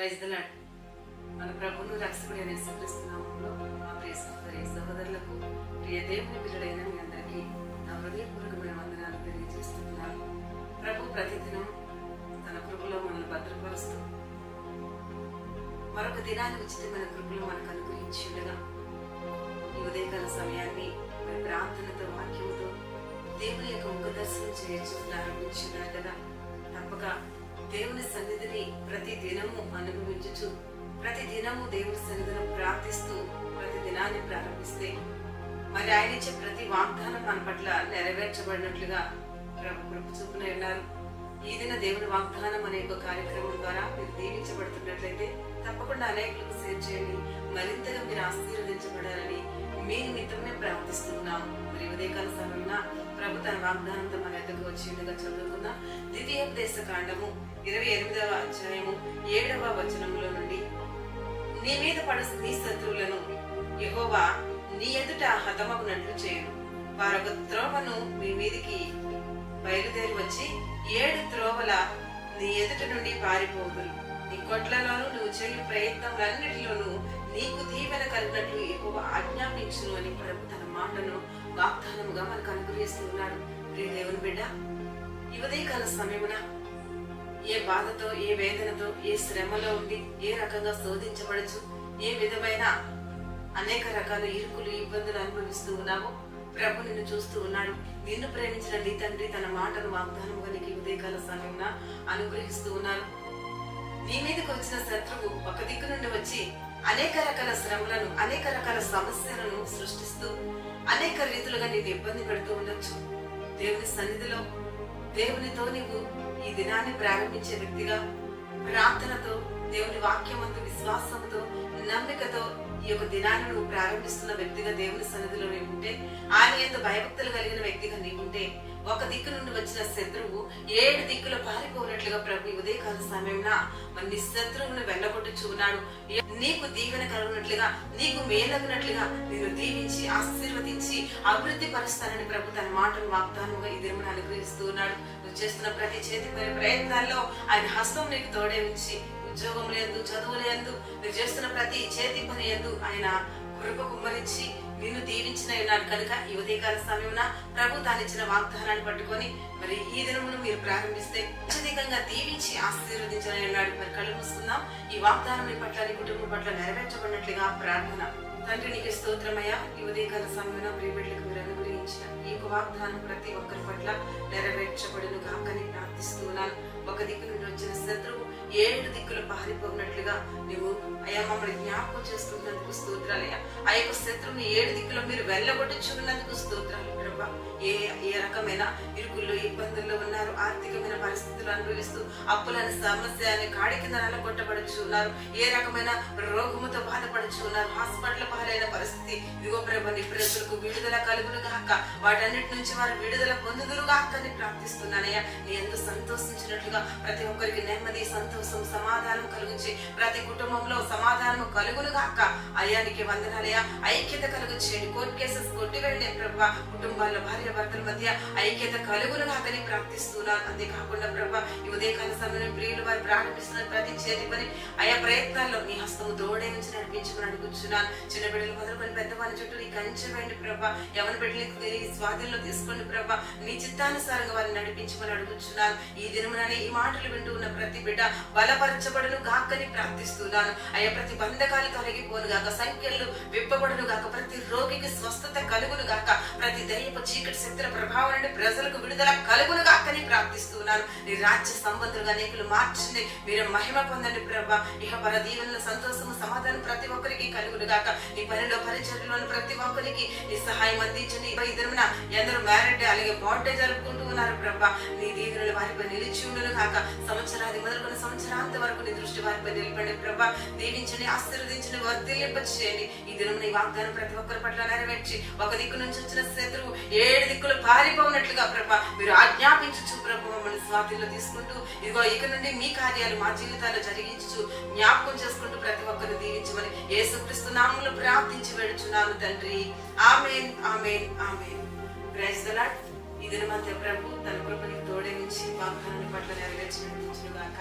Praise the Lord మన ప్రభును రక్షకుడు అనే యేసుక్రీస్తునామంలో మా ప్రియ సహోదరి సహోదరులకు ప్రియ దేవుని పిల్లడైన మీ అందరికీ నా హృదయపూర్వకమైన వందనాలు తెలియజేస్తున్నాను. ప్రభు ప్రతిదినం తన కృపలో మనల్ని భద్రపరుస్తూ మరొక దినాన్ని ఉచితమైన కృపలో మనకు అనుగ్రహించి ఉండగా ఈ ఉదయకాల సమయాన్ని ప్రార్థనతో వాక్యంతో దేవుని యొక్క ముఖ దర్శనం చేయొచ్చు ప్రారంభించున్నారు కదా. తప్పక దేవుని సన్నిధిని ప్రతి దినము అనుభవించుచు ప్రతి దినము దేవుని సన్నిధిని ప్రార్థిస్తూ ప్రతి దినాన్ని ప్రారంభిస్తే మరి ఆయన ఇచ్చే ప్రతి వాగ్దానం మన పట్ల నెరవేర్చబడినట్లుగా ప్రభు కృప చూపున ఉన్నారు. ఈ దిన దేవుని వాగ్దానం అనే ఒక కార్యక్రమం ద్వారా మీరు దీవించబడుతున్నట్లయితే తప్పకుండా అనేకులకు షేర్ చేయండి. మరింతగా మీరు ఆశీర్వదించబడాలని మీ నిమిత్తమే ప్రార్థిస్తున్నాం. మరి ఉదయకాల సమయంలో ప్రభు తన వాగ్దానంతో మన ఎదుగు వచ్చేందుగా చదువుకుందాం. కాండము ఇరవై ఎనిమిదవ అధ్యాయము ఏడవ వచనంలో నుండి నీ మీద పడ నీ శత్రువులను యహోవా నీ ఎదుట హతమగునట్లు చేయను. వారొక త్రోవను మీ మీదికి బయలుదేరి వచ్చి ఏడు త్రోవల నీ ఎదుట నుండి పారిపోదురు. నీ కొట్లలోను నువ్వు చేయు ప్రయత్నములన్నిటిలోనూ నీకు దీవెన కలిగినట్లు ఎక్కువ ఆజ్ఞాపించును అని ప్రభు తన మాటను వాగ్దానముగా మనకు అనుగ్రహిస్తున్నాడు ప్రియ దేవుని బిడ్డ ఉదయకాల సమయమున ఏ బాధతో ఏ వేదనతో ఏ శ్రమలో ఉండి ఏ రకంగా శోధించబడచ్చు ఏ విధమైన అనేక రకాల ఇరుకులు ఇబ్బందులు అనుభవిస్తూ ఉన్నాము ప్రభు నిన్ను చూస్తూ ఉన్నాడు. నిన్ను ప్రేమించిన నీ తండ్రి తన మాటను వాగ్దానముగా నీకు ఉదయకాల సమయమున అనుగ్రహిస్తూ ఉన్నారు నీ మీదకి వచ్చిన శత్రువు ఒక దిక్కు నుండి వచ్చి అనేక రకాల శ్రమలను అనేక రకాల సమస్యలను సృష్టిస్తూ అనేక రీతులుగా నేను ఇబ్బంది పెడుతూ ఉండొచ్చు. దేవుని సన్నిధిలో దేవునితో నీవు ఈ దినాన్ని ప్రారంభించే వ్యక్తిగా ప్రార్థనతో దేవుని వాక్యమందు విశ్వాసంతో నమ్మికతో ఈ యొక్క దినాన్ని నువ్వు ప్రారంభిస్తున్న వ్యక్తిగా దేవుని సన్నిధిలో నీవు ఉంటే ఆయన ఎంత భయభక్తులు కలిగిన వ్యక్తిగా నీవు ఉంటే ఒక దిక్కు నుండి వచ్చిన శత్రువు ఏడు దిక్కులు పారిపోనట్లుగా ప్రభు ఉదయకాల సమయంలో మన నీ శత్రువును వెళ్ళగొట్టుచు ఉన్నాడు. నీకు దీవెన కలుగునట్లుగా నీకు మేలగినట్లుగా నేను దీవించి ఆశీర్వదించి అభివృద్ధి పరుస్తానని ప్రభు తన మాటను వాగ్దానంగా ఈ దినమును అనుగ్రహిస్తూ ఉన్నాడు. నువ్వు చేస్తున్న ప్రతి చేతి పని ప్రయత్నాల్లో ఆయన హస్తం నీకు తోడే ఉంచి ఉద్యోగం లేదు చదువు లేదు నువ్వు చేస్తున్న ప్రతి చేతి పని ఎందు ఆయన కృప కుమ్మరించి నిన్ను దీవించిన ఉన్నాడు కనుక ఈ ఉదయకాల సమయమున ప్రభు తానిచ్చిన వాగ్దానాన్ని పట్టుకొని మరి ఈ దినమును మీరు ప్రారంభిస్తే అత్యధికంగా దీవించి ఆశీర్వదించాలని ఉన్నాడు మరి కళ్ళు మూసుకుందాం. ఈ వాగ్దానం పట్ల నీ కుటుంబం పట్ల నెరవేర్చబడినట్లుగా ప్రార్థన. తండ్రి నీకు స్తోత్రమయ్యా. ఈ ఉదయకాల సమయంలో ప్రియబిడ్డలకు మీరు అనుగ్రహించిన ఈ యొక్క వాగ్దానం ప్రతి ఒక్కరి పట్ల నెరవేర్చబడును కాకని ప్రార్థిస్తున్నాను ఒక దిక్కు నుండి వచ్చిన శత్రువు ఏడు దిక్కులు పారిపోయినట్లుగా నువ్వు అయ్యా మమ్మల్ని జ్ఞాపకం చేసుకున్నందుకు స్తోత్రాలయ్యా ఆ యొక్క శత్రువుని ఏడు దిక్కులో మీరు వెళ్ళగొట్టించుకున్నందుకు స్తోత్రాలు ప్రభా. ఏ ఏ రకమైన ఇరుకుల్లో ఇబ్బందుల్లో ఉన్నారు ఆర్థికమైన పరిస్థితులు అనుభవిస్తూ అప్పులని సమస్య అని కాడి కింద నల్లగొట్టబడుచు ఉన్నారు ఏ రకమైన రోగముతో బాధపడుచు ఉన్నారు హాస్పిటల్ పాలైన పరిస్థితి. ఇదిగో ప్రభ నీ ప్రజలకు విడుదల కలుగును గాక. వాటన్నిటి నుంచి వారు విడుదల పొందుదురు గాక అని ప్రార్థిస్తున్నానయ్యా. నీ ఎంతో సంతోషించినట్లుగా ప్రతి ఒక్కరికి నెమ్మది సంతోషం కోసం సమాధానం కలుగుచి ప్రతి కుటుంబంలో సమాధానం కలుగును గాక. అయ్యానికి వందనాలయ ఐక్యత కలుగు చేయండి కోర్టు కేసెస్ కొట్టివేయండి ప్రభా. కుటుంబాల్లో భార్య భర్తల మధ్య ఐక్యత కలుగును గాకని ప్రార్థిస్తున్నాను. అంతేకాకుండా ప్రభా ఈ ఉదయకాల సమయంలో ప్రియులు వారు ప్రారంభిస్తున్న ప్రతి చేతి పని ఆయా ప్రయత్నాల్లో నీ హస్తము తోడే నుంచి నడిపించుకుని అడుగుచున్నాను చిన్న బిడ్డలు మొదలుకొని పెద్దవాళ్ళ చుట్టూ నీ కంచె ప్రభా. ఎవరి బిడ్డలు నీ స్వాధీనంలో తీసుకోండి ప్రభా. నీ చిత్తానుసారంగా వారిని నడిపించమని అడుగుచున్నాను. ఈ దినమునని ఈ మాటలు వింటూ ఉన్న ప్రతి బిడ్డ బలపరచబడును గాకని ప్రార్థిస్తున్నాను. అయ్యా ప్రతి బంధకాలు తొలగిపోను గాక సంఖ్యలు విప్పబడును గాక ప్రతి రోగికి స్వస్థత కలుగును గాక ప్రతి దయ్యపు చీకటి శక్తుల ప్రభావం నుండి ప్రజలకు విడుదల కలుగును గాకని ప్రార్థిస్తున్నాను. నీ రాజ్య సంబంధులుగా అనేకులు మార్చింది మీరు మహిమ పొందండి ప్రభా. ఇహ పర దీవెనల సంతోషము సమాధానం ప్రతి ఒక్కరికి కలుగును గాక. నీ పనిలో పరిచర్లోని ప్రతి ఒక్కరికి నీ సహాయం అందించండి. ఈ దినమున ఎందరో మ్యారేడ్ అలాగే బర్త్డే జరుపుకుంటూ ఉన్నారు ప్రభా. నీ దీవెనలు వారిపై నిలిచి ఉండును గాక. సంవత్సరాది మొదలుకొని సంవత్సరాంత వరకు నీ దృష్టి వారిపై నిలబడి ప్రభా దీవించండి ఆశీర్వదించండి వర్తిల్లింప చేయండి ఈ దినం నీ వాగ్దానం ప్రతి ఒక్కరి పట్ల నెరవేర్చి ఒక దిక్కు నుంచి వచ్చిన శత్రువు ఏడు దిక్కులు పారిపోనట్లుగా ప్రభా మీరు ఆజ్ఞాపించచ్చు ప్రభు మమ్మల్ని స్వాతిలో తీసుకుంటూ ఇదిగో ఇక నుండి మీ కార్యాలు మా జీవితాల్లో జరిగించు జ్ఞాపకం చేసుకుంటూ ప్రతి ఒక్కరు దీవించమని ఏసుక్రీస్తు నామంలో ప్రార్థించి వెడుచున్నాను తండ్రి. Amen amen amen. Praise the lord ఈ దినమంతా ప్రభు తన కృపనికి తోడే నుంచి వాగ్దానాన్ని పట్ల నెరవేర్చినందుకు గాక